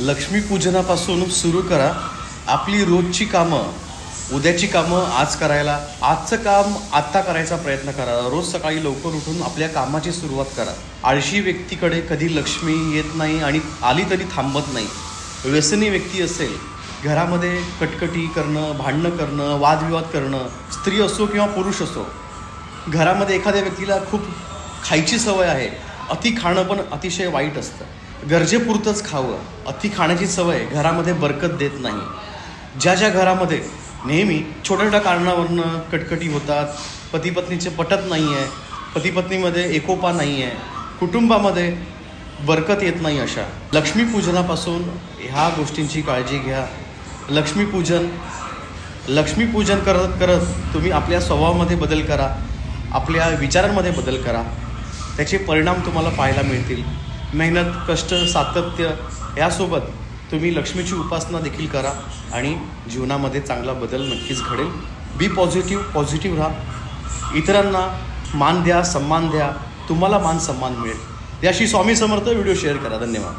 लक्ष्मीपूजनापासून सुरू करा. आपली रोजची कामं उद्याची कामं आज करायला आजचं काम आत्ता करायचा प्रयत्न करा. रोज सकाळी लवकर उठून आपल्या कामाची सुरुवात करा. आळशी व्यक्तीकडे कधी लक्ष्मी येत नाही आणि आली तरी थांबत नाही. व्यसनी व्यक्ती असेल घरामध्ये कटकटी करणं भांडणं करणं वादविवाद करणं स्त्री असो किंवा पुरुष असो घरामध्ये एखाद्या व्यक्तीला खूप खायची सवय आहे. अति खाणं पण अतिशय वाईट असतं. गरजेपुरतंच खावं. अति खाण्याची सवय घरामध्ये बरकत देत नाही. ज्या ज्या घरामध्ये नेहमी छोट्या छोट्या कारणावरनं कटकटी होतात पती पत्नीचे पटत नाही आहे पती पत्नीमध्ये एकोपा नाही आहे कुटुंबामध्ये बरकत येत नाही अशा. लक्ष्मीपूजनापासून ह्या गोष्टींची काळजी घ्या. लक्ष्मीपूजन लक्ष्मीपूजन करत करत तुम्ही आपल्या स्वभावामध्ये बदल करा आपल्या विचारांमध्ये बदल करा. त्याचे परिणाम तुम्हाला पाहायला मिळतील. मेहनत कष्ट सातत्य यासोबत तुम्ही लक्ष्मीची उपासना देखील करा आणि जीवनामध्ये चांगला बदल नक्कीच घडेल. बी पॉझिटिव्ह पॉझिटिव्ह राहा. इतरांना मान द्या सन्मान द्या. तुम्हाला मान सन्मान मिळेल. याशी स्वामी समर्थ व्हिडिओ शेअर करा. धन्यवाद.